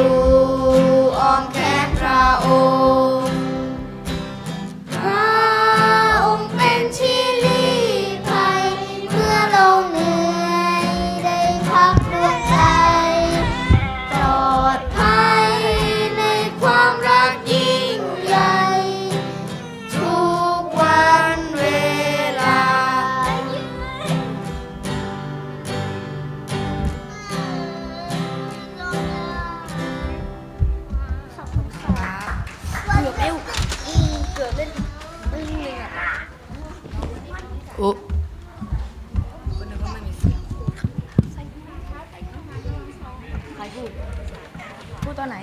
selalu โอ้คนนึกว่าไม่มีใครพูด พูดตอนไหน